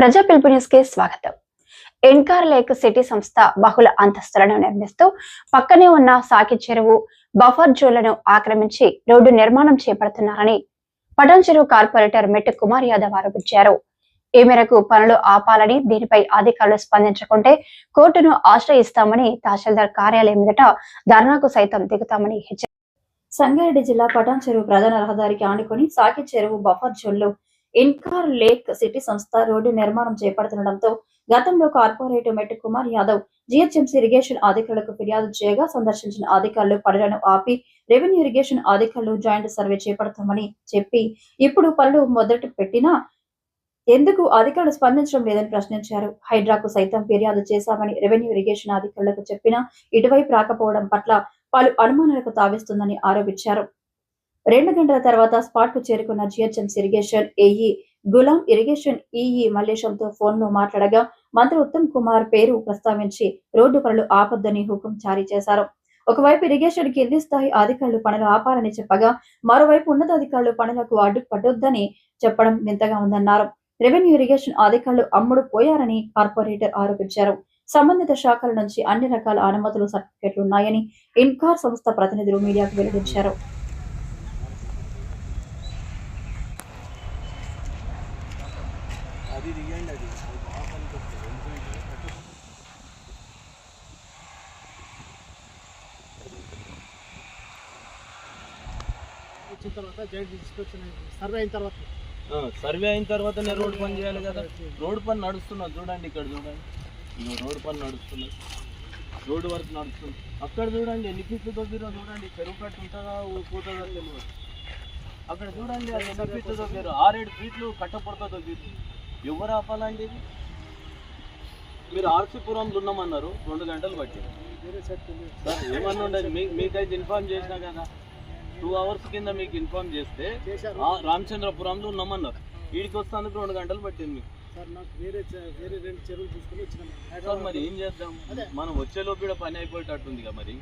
ప్రజా పిలుపు న్యూస్కి స్వాగతం. ఎన్కార్ లేక్ సిటీ సంస్థ బహుళ అంతస్తులను నిర్మిస్తూ పక్కనే ఉన్న సాకి చెరువు బఫర్ జోన్లను ఆక్రమించి రోడ్డు నిర్మాణం చేపడుతున్నారని పటాన్ చెరువు కార్పొరేటర్ మెట్టు కుమార్ యాదవ్ ఆరోపించారు. ఈ మేరకు పనులు ఆపాలని దీనిపై అధికారులు స్పందించకుంటే కోర్టును ఆశ్రయిస్తామని తహసీల్దార్ కార్యాలయం ఎదుట ధర్నాకు సైతం దిగుతామని హెచ్చరించారు సంగారెడ్డి జిల్లా పటాన్ చెరువు ప్రధాన రహదారికి ఆనుకొని సాకి చెరువు బఫర్ జోన్లో ఇన్కార్ లేక్ సిటీ సంస్థ రోడ్డు నిర్మాణం చేపడుతుండటంతో గతంలో కార్పొరేటర్ మెట్టు కుమార్ యాదవ్ జిహెచ్ఎంసీ ఇరిగేషన్ అధికారులకు ఫిర్యాదు చేయగా సందర్శించిన అధికారులు పనులను ఆపి రెవెన్యూ ఇరిగేషన్ అధికారులు జాయింట్ సర్వే చేపడతామని చెప్పి ఇప్పుడు పనులు మొదట పెట్టినా ఎందుకు అధికారులు స్పందించడం లేదని ప్రశ్నించారు. హైడ్రాకు సైతం ఫిర్యాదు చేశామని రెవెన్యూ ఇరిగేషన్ అధికారులకు చెప్పినా ఇటువైపు రాకపోవడం పట్ల పలు అనుమానాలకు తావిస్తుందని ఆరోపించారు. రెండు గంటల తర్వాత స్పాట్కు చేరుకున్న GHMC irrigation AE Gulam irrigation EE మల్లేశంతో ఫోన్లో మాట్లాడగా మంత్రి ఉత్తమ్ కుమార్ పేరు ప్రస్తావించి రోడ్డు పనులు ఆపొద్దని హుకుం జారీ చేశారు. ఒకవైపు ఇరిగేషన్ కింది స్థాయి అధికారులు పనులు ఆపాలని చెప్పగా మరోవైపు ఉన్నతాధికారులు పనులకు అడ్డుపడొద్దని చెప్పడం వింతగా ఉందన్నారు. రెవెన్యూ ఇరిగేషన్ అధికారులు అమ్ముడు పోయారని కార్పొరేటర్ ఆరోపించారు. సంబంధిత శాఖల నుంచి అన్ని రకాల అనుమతులు సర్టిఫికెట్లు ఉన్నాయని ఇన్కార్ సంస్థ ప్రతినిధులు మీడియాకు వెల్లడించారు అది దిగండి అది అది బాగా పనికొస్తుంది ఎందుకంటే కట్టు వచ్చిన తర్వాత జాయింట్ ఇన్స్పెక్షన్ సర్వే అయిన తర్వాత. సర్వే అయిన రోడ్ పని చేయాలి కదా. రోడ్ పని నడుస్తున్నది చూడండి ఇక్కడ చూడండి. రోడ్ పని నడుస్తున్నది. రోడ్ వర్క్ నడుస్తుంది. అక్కడ చూడండి ఎన్ని ఫీట్లు దొబ్బిరో చూడండి. చెరువు కట్టు ఉంటుందా పోతుందా తెలియదు. అక్కడ చూడండి అది ఎన్ని ఫీట్లు దొబ్బిరు ఆరేడు ఫీట్లు కట్టపడతా దొబ్బిరు ఎవరు ఆపాలండి ఇది? మీరు ఆర్సీపురంలో ఉన్నామన్నారు. రెండు గంటలు పట్టింది. సార్ ఏమన్నా ఉండదు. మీకైతే ఇన్ఫార్మ్ చేసినా కదా. టూ అవర్స్ కింద మీకు ఇన్ఫార్మ్ చేస్తే రామచంద్రపురంలో ఉన్నామన్నారు వీడికి వస్తానికి రెండు గంటలు పట్టింది మీకు. సార్ నాకు వేరే చె- వేరే రెండు చెరువులు చూసుకుని వచ్చినాం. సార్ హైదరాబాద్ మరి ఏం చేద్దాం. మనం వచ్చేలోపు కూడా పని అయిపోయేటట్టుంది కదా మరి.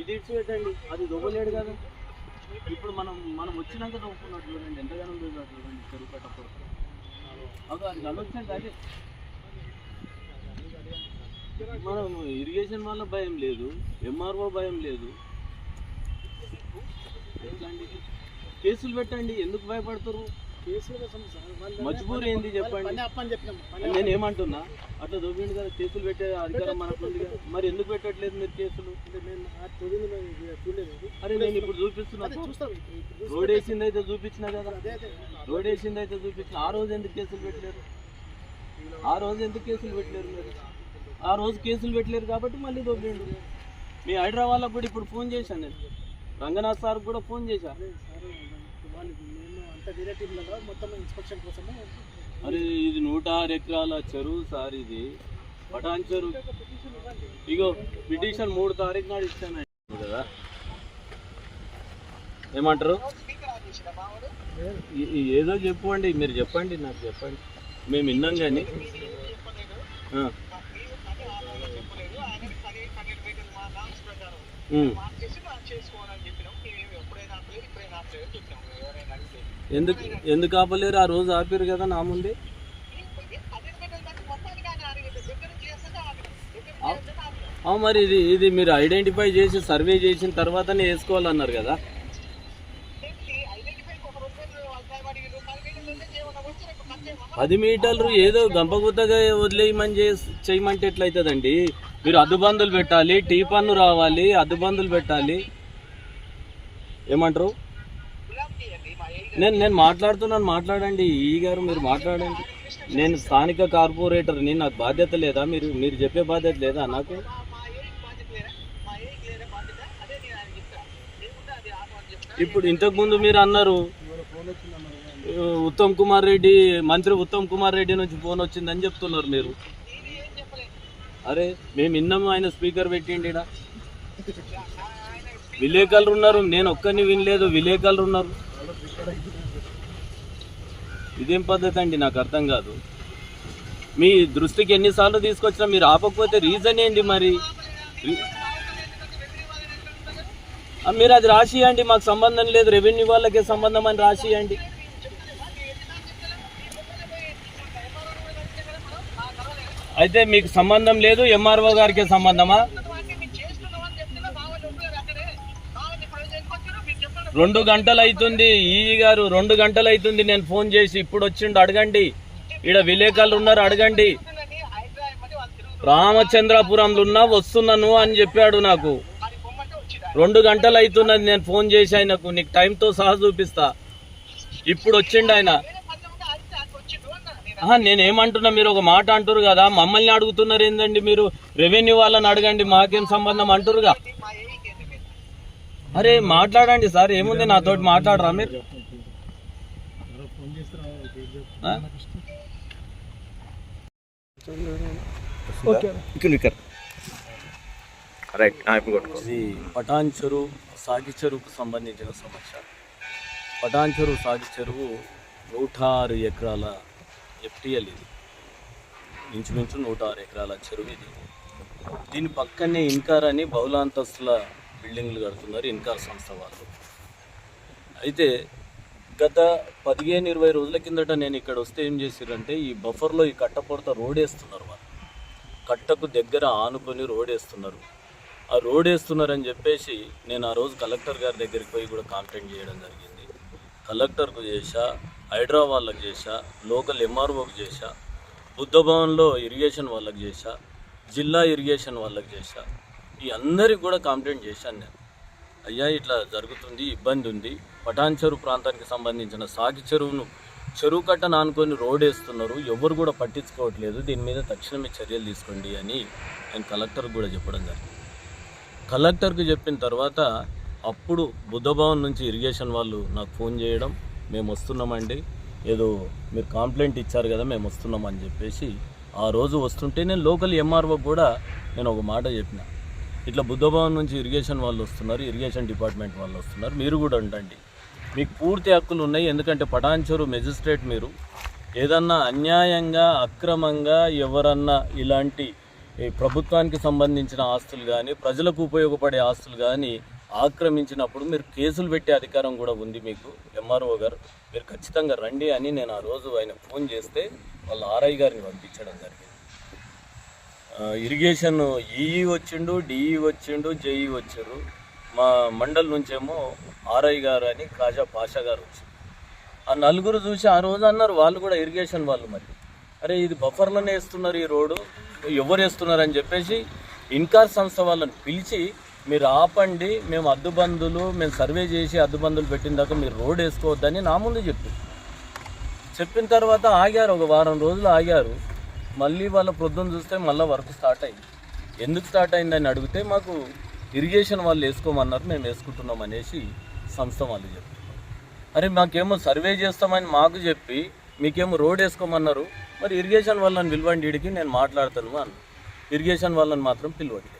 ఇది ఇచ్చి పెట్టండి అది దొవ్వలేడు కదా. ఇప్పుడు మనం మనం వచ్చినాక దొవ్వుకున్నట్టు చూడండి. ఎంతగానో చూడండి చెరువు కట్టప్పుడు. అదో కలొచ్చండి అదే. మనం ఇరిగేషన్ వల్ల భయం లేదు ఎంఆర్ఓ భయం లేదు? కేసులు పెట్టండి ఎందుకు భయపడతారు? మజ్బూర్ ఏంది చెప్పండి. నేను ఏమంటున్నా? అట్లా దొబ్బిండు కదా కేసులు పెట్టే అధికారం మనకు ఉంది కదా. మరి ఎందుకు పెట్టట్లేదు మీరు కేసులు. అరే నేను ఇప్పుడు చూపిస్తున్నా. రోడ్ వేసింది అయితే చూపించిన కదా. రోడ్ వేసింది అయితే చూపించిన. ఆ రోజు ఎందుకు కేసులు పెట్టలేరు? ఆ రోజు ఎందుకు కేసులు పెట్టలేరు మీరు? ఆ రోజు కేసులు పెట్టలేరు కాబట్టి మళ్ళీ దొబ్బిండు. మీ హైదరాబాద్లో కూడా ఇప్పుడు ఫోన్ చేశాను నేను. రంగనాథ్ సార్ కూడా ఫోన్ చేశా. అంత మొత్తం ఇన్స్పెక్షన్ అరే ఇది నూట ఆరు ఎకరాల చెరువు సార్ ఇది. పటాన్ చెరువు. ఇగో పిటిషన్ మూడు తారీఖు నాడు ఇచ్చాను. కదా? ఏమంటారు? ఏదో చెప్పండి మీరు చెప్పండి నాకు చెప్పండి. మేము విన్నాం కానీ ఆ. ఉమ్. ఎందుకు ఎందుకు ఆపలేరు? ఆ రోజు ఆపారు కదా నా ముందే. మరి ఇది ఇది మీరు ఐడెంటిఫై చేసి సర్వే చేసిన తర్వాతనే వేసుకోవాలన్నారు కదా. పది మీటర్లు ఏదో గంపగుత్తగా వదిలేయమని చేసి చేయమంటే ఎట్లయితుందండి? మీరు అద్దుబందులు పెట్టాలి టీ పన్ను రావాలి అద్దుబందులు పెట్టాలి. ఏమంటారు? నేను నేను మాట్లాడుతున్నాను మాట్లాడండి. ఈ గారు మీరు మాట్లాడండి. నేను స్థానిక కార్పొరేటర్ని నాకు బాధ్యత లేదా? మీరు మీరు చెప్పే బాధ్యత లేదా నాకు? ఇప్పుడు ఇంతకుముందు మీరు అన్నారు ఉత్తమ్ కుమార్ రెడ్డి మంత్రి ఉత్తమ్ కుమార్ రెడ్డి నుంచి ఫోన్ వచ్చిందని చెప్తున్నారు మీరు. అరే మేము విన్నాము ఆయన స్పీకర్ పెట్టిండి విలేకరులు ఉన్నారు నేను ఒక్కరిని వినలేదు విలేకరులు ఉన్నారు. ఇదేం పద్ధతి అండి? నాకు అర్థం కాదు. మీ దృష్టికి ఎన్నిసార్లు తీసుకొచ్చినా మీరు ఆపకపోతే రీజన్ ఏంటి మరి? మీరు అది రాసియండి మాకు సంబంధం లేదు రెవెన్యూ వాళ్ళకే సంబంధం అని రాసియండి. అయితే మీకు సంబంధం లేదు ఎంఆర్ఓ గారికి సంబంధమా? రెండు గంటలు అవుతుంది ఈ గారు రెండు గంటలు అవుతుంది నేను ఫోన్ చేసి ఇప్పుడు వచ్చిండు అడగండి. ఈడ విలేకరులు ఉన్నారు అడగండి. రామచంద్రపురంలో ఉన్నా వస్తున్నాను అని చెప్పాడు నాకు. రెండు గంటలు అవుతున్నది నేను ఫోన్ చేసి ఆయనకు. నీకు టైంతో సహా చూపిస్తా. ఇప్పుడు వచ్చిండు ఆయన. నేనేమంటున్నా మీరు ఒక మాట అంటారు కదా మమ్మల్ని అడుగుతున్నారు ఏందండి మీరు? రెవెన్యూ వాళ్ళని అడగండి మాకేం సంబంధం అంటారుగా అరే మాట్లాడండి సార్ ఏముంది నాతోటి మాట్లాడరా మీరు? ఇది పటాన్ చెరువు సాగి చెరువుకు సంబంధించిన సమస్య. పటాన్ చెరువు సాగి చెరువు నూట ఆరు ఎకరాల ఎఫ్టిఎల్ ఇది ఇంచుమించు నూట ఆరు ఎకరాల చెరువు ఇది. దీని పక్కనే ఇన్కార్ అని బహుళాంతస్తుల బిల్డింగ్లు కడుతున్నారు ఇన్కార్ సంస్థ వాళ్ళు. అయితే గత పదిహేను ఇరవై రోజుల కిందట నేను ఇక్కడ వస్తే ఏం చేసిరంటే ఈ బఫర్లో ఈ కట్టపొడత రోడ్ వేస్తున్నారు వాళ్ళు. కట్టకు దగ్గర ఆనుకొని రోడ్ వేస్తున్నారు. ఆ రోడ్ వేస్తున్నారని చెప్పేసి నేను ఆ రోజు కలెక్టర్ గారి దగ్గరికి పోయి కూడా కంప్లైంట్ చేయడం జరిగింది. కలెక్టర్కు చేశా హైడ్రా చేశా లోకల్ ఎంఆర్ఓకి చేశా బుద్ధ భవన్లో ఇరిగేషన్ వాళ్ళకి చేశా జిల్లా ఇరిగేషన్ వాళ్ళకి చేశా. ఈ అందరికి కూడా కంప్లైంట్ చేశాను నేను. అయ్యా ఇట్లా జరుగుతుంది ఇబ్బంది ఉంది. పటాన్ చెరువు ప్రాంతానికి సంబంధించిన సాగి చెరువును చెరువు కట్టను ఆనుకొని రోడ్ వేస్తున్నారు. ఎవరు కూడా పట్టించుకోవట్లేదు. దీని మీద తక్షణమే చర్యలు తీసుకోండి అని నేను కలెక్టర్కి కూడా చెప్పడం జరిగింది. కలెక్టర్కి చెప్పిన తర్వాత అప్పుడు బుద్ధభవన్ నుంచి ఇరిగేషన్ వాళ్ళు నాకు ఫోన్ చేయడం మేము వస్తున్నామండి. ఏదో మీరు కంప్లైంట్ ఇచ్చారు కదా మేము వస్తున్నాం అని చెప్పేసి ఆ రోజు వస్తుంటే నేను లోకల్ ఎంఆర్ఓ కూడా నేను ఒక మాట చెప్పిన. ఇట్లా బుద్ధభవన్ నుంచి ఇరిగేషన్ వాళ్ళు వస్తున్నారు ఇరిగేషన్ డిపార్ట్మెంట్ వాళ్ళు వస్తున్నారు మీరు కూడా ఉండండి. మీకు పూర్తి హక్కులు ఉన్నాయి ఎందుకంటే పటాన్చోరు మెజిస్ట్రేట్ మీరు. ఏదన్నా అన్యాయంగా అక్రమంగా ఎవరన్నా ఇలాంటి ఈ ప్రభుత్వానికి సంబంధించిన ఆస్తులు కానీ ప్రజలకు ఉపయోగపడే ఆస్తులు కానీ ఆక్రమించినప్పుడు మీరు కేసులు పెట్టే అధికారం కూడా ఉంది మీకు ఎంఆర్ఓ గారు. మీరు ఖచ్చితంగా రండి అని నేను ఆ రోజు ఆయన ఫోన్ చేస్తే వాళ్ళ ఆర్ఐ గారిని పంపించడం జరిగింది. ఇరిగేషన్ ఈఈ వచ్చిండు డిఈ వచ్చిండు జేఈ వచ్చారు. మా మండల్ నుంచేమో ఆర్ఐ గారు అని కాజా పాషా గారు వచ్చారు. ఆ నలుగురు చూసి ఆ రోజు అన్నారు వాళ్ళు కూడా ఇరిగేషన్ వాళ్ళు మరి. అరే ఇది బఫర్లోనే వేస్తున్నారు ఈ రోడ్డు ఎవరు వేస్తున్నారు అని చెప్పేసి ఇన్కార్ సంస్థ వాళ్ళని పిలిచి మీరు ఆపండి మేము అద్దుబందులు మేము సర్వే చేసి అద్దుబందులు పెట్టిన దాకా మీరు రోడ్ వేసుకోవద్దని నా ముందు చెప్పి చెప్పిన తర్వాత ఆగారు ఒక వారం రోజులు ఆగారు. మళ్ళీ వాళ్ళ ప్రొద్దున చూస్తే మళ్ళీ వర్క్ స్టార్ట్ అయింది. ఎందుకు స్టార్ట్ అయిందని అడిగితే మాకు ఇరిగేషన్ వాళ్ళు వేసుకోమన్నారు మేము వేసుకుంటున్నాం అనేసి సంస్థ వాళ్ళు చెప్పారు. అరే మాకేమో సర్వే చేస్తామని మాకు చెప్పి మీకేమో రోడ్ వేసుకోమన్నారు. మరి ఇరిగేషన్ వాళ్ళని పిలవండి ఇడికి నేను మాట్లాడతాను అన్న ఇరిగేషన్ వాళ్ళని మాత్రం పిలవండి.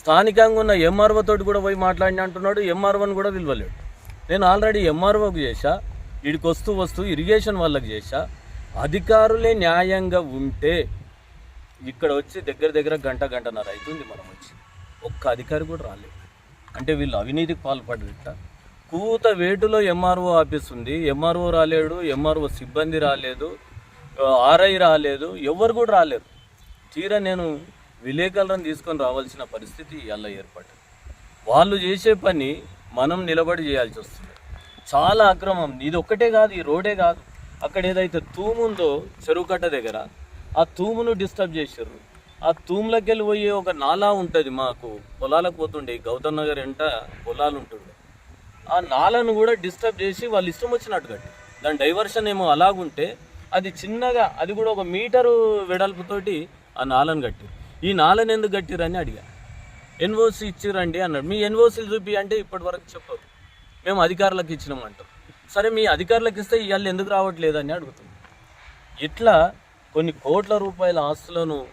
స్థానికంగా ఉన్న ఎంఆర్ఓ తోటి కూడా పోయి మాట్లాడిన అంటున్నాడు ఎంఆర్ఓని కూడా పిలవలేడు. నేను ఆల్రెడీ ఎంఆర్ఓకి చేశా వీడికి వస్తూ వస్తూ ఇరిగేషన్ వాళ్ళకి చేశా. అధికారులే న్యాయంగా ఉంటే ఇక్కడ వచ్చి దగ్గర దగ్గర గంట గంటన్నర అవుతుంది మనం వచ్చి. ఒక్క అధికారి కూడా రాలేదు. అంటే వీళ్ళు అవినీతికి పాల్పడట కూత వేటులో ఎంఆర్ఓ ఆఫీస్ ఉంది. ఎంఆర్ఓ రాలేడు ఎంఆర్ఓ సిబ్బంది రాలేదు ఆర్ఐ రాలేదు ఎవరు కూడా రాలేరు. తీరా నేను విలేకరులను తీసుకొని రావాల్సిన పరిస్థితి ఎలా ఏర్పడింది వాళ్ళు చేసే పని మనం నిలబడి చేయాల్సి వస్తుంది. చాలా అక్రమం. ఇది ఒక్కటే కాదు ఈ రోడే కాదు. అక్కడ ఏదైతే తూము ఉందో చెరువు కట్ట దగ్గర ఆ తూమును డిస్టర్బ్ చేసారు ఆ తూములకి వెళ్ళి పోయే ఒక నాలా ఉంటుంది మాకు. పొలాలకు పోతుండే గౌతమ్ నగర్ ఎంట పొలాలు ఉంటుండే. ఆ నాలను కూడా డిస్టర్బ్ చేసి వాళ్ళు ఇష్టం వచ్చినట్టు కట్టి దాని డైవర్షన్ ఏమో అలాగుంటే అది చిన్నగా అది కూడా ఒక మీటరు వెడల్పుతోటి ఆ నాలను కట్టి ఈ నాలను ఎందుకు కట్టిరని అడిగా. ఎన్ఓసి ఇచ్చిరండి అన్నాడు. మీ ఎన్ఓసీలు చూపి అంటే ఇప్పటి వరకు చెప్పరు. మేము అధికారులకు ఇచ్చినాం సరే మీ అధికారులకు ఇస్తే ఇవాళ ఎందుకు రావట్లేదని అడుగుతుంది. ఇట్లా కొన్ని కోట్ల రూపాయల ఆస్తులను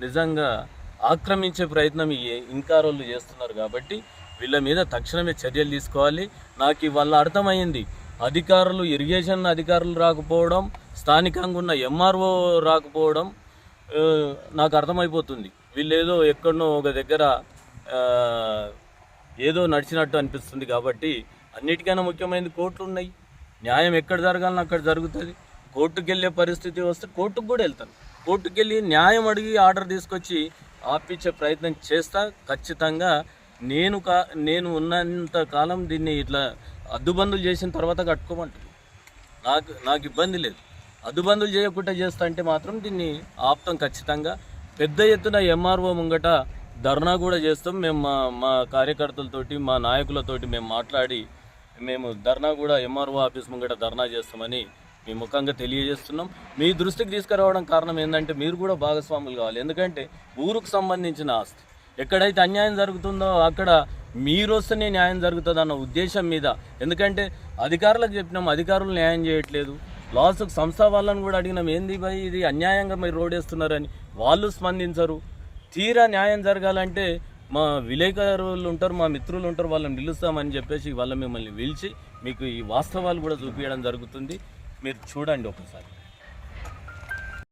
నిజంగా ఆక్రమించే ప్రయత్నం ఈ ఇంకారోళ్ళు చేస్తున్నారు కాబట్టి వీళ్ళ మీద తక్షణమే చర్యలు తీసుకోవాలి. నాకు ఇవాళ అర్థమైంది. అధికారులు ఇరిగేషన్ అధికారులు రాకపోవడం స్థానికంగా ఉన్న ఎంఆర్ఓ రాకపోవడం నాకు అర్థమైపోతుంది. వీళ్ళు ఏదో ఎక్కడనో ఒక దగ్గర ఏదో నడిచినట్టు అనిపిస్తుంది కాబట్టి అన్నిటికైనా ముఖ్యమైనది కోర్టులు ఉన్నాయి. న్యాయం ఎక్కడ జరగాలని అక్కడ జరుగుతుంది. కోర్టుకు వెళ్ళే పరిస్థితి వస్తే కోర్టుకు కూడా వెళ్తాను. కోర్టుకెళ్ళి న్యాయం అడిగి ఆర్డర్ తీసుకొచ్చి ఆపించే ప్రయత్నం చేస్తా. ఖచ్చితంగా నేను కా నేను ఉన్నంత కాలం దీన్ని ఇట్లా అద్దుబందులు చేసిన తర్వాత కట్టుకోమంటారు నాకు నాకు ఇబ్బంది లేదు. అదుబందులు చేయకుండా చేస్తా అంటే మాత్రం దీన్ని ఆప్తం ఖచ్చితంగా. పెద్ద ఎత్తున ఎంఆర్ఓ ముంగట ధర్నా కూడా చేస్తాం. మేము మా మా కార్యకర్తలతోటి మా నాయకులతోటి మేము మాట్లాడి మేము ధర్నా కూడా ఎంఆర్ఓ ఆఫీస్ ముంగట ధర్నా చేస్తామని మీ ముఖంగా తెలియజేస్తున్నాం. మీ దృష్టికి తీసుకురావడం కారణం ఏంటంటే మీరు కూడా భాగస్వాములు కావాలి. ఎందుకంటే ఊరుకు సంబంధించిన ఆస్తి. ఎక్కడైతే అన్యాయం జరుగుతుందో అక్కడ మీరు వస్తేనే న్యాయం జరుగుతుంది అన్న ఉద్దేశం మీద. ఎందుకంటే అధికారులకు చెప్పినాం అధికారులు న్యాయం చేయట్లేదు. లాస్ట్కి సంస్థ వాళ్ళని కూడా అడిగినాం ఏంది భయ్ ఇది అన్యాయంగా మీరు రోడ్ వేస్తున్నారని. వాళ్ళు స్పందించరు. తీరా న్యాయం జరగాలంటే మా విలేకరులు ఉంటారు మా మిత్రులు ఉంటారు వాళ్ళని పిలుస్తామని చెప్పేసి వాళ్ళ మిమ్మల్ని పిలిచి మీకు ఈ వాస్తవాలు కూడా చూపించడం జరుగుతుంది. మీరు చూడండి ఒకసారి.